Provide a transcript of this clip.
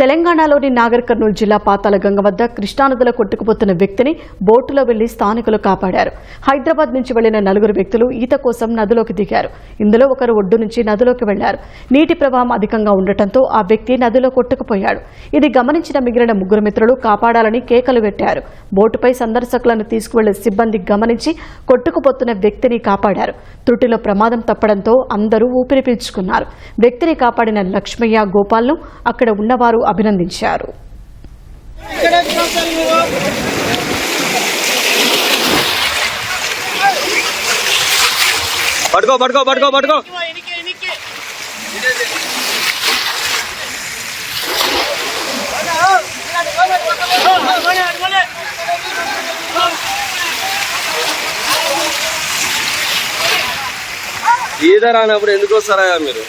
తెలంగాణలోని నాగర్ కర్నూలు జిల్లా పాతాల గంగ వద్ద కృష్ణానదిలో కొట్టుకుపోతున్న వ్యక్తిని బోటులో వెళ్ళి స్థానికులు కాపాడారు. హైదరాబాద్ నుంచి వెళ్ళిన నలుగురు వ్యక్తులు ఈత కోసం నదిలోకి దిగారు. ఇందులో ఒకరు ఒడ్డు నుంచి నదిలోకి వెళ్ళారు. నీటి ప్రవాహం అధికంగా ఉండటంతో ఆ వ్యక్తి నదిలో కొట్టుకుపోయాడు. ఇది గమనించిన మిగిలిన ముగ్గురు మిత్రులు కాపాడాలని కేకలు పెట్టారు. బోటుపై సందర్శకులను తీసుకువెళ్ళే సిబ్బంది గమనించి కొట్టుకుపోతున్న వ్యక్తిని కాపాడారు. త్రుటిలో ప్రమాదం తప్పడంతో అందరూ ఊపిరి పీల్చుకున్నారు. వ్యక్తిని కాపాడిన లక్ష్మయ్య గోపాల్ను అక్కడ ఉన్నవారు అభినందించారు. పట్టుకో పట్టుకో పట్టుకో పట్టుకో. ఈత రానప్పుడు ఎందుకు వస్తారా మీరు?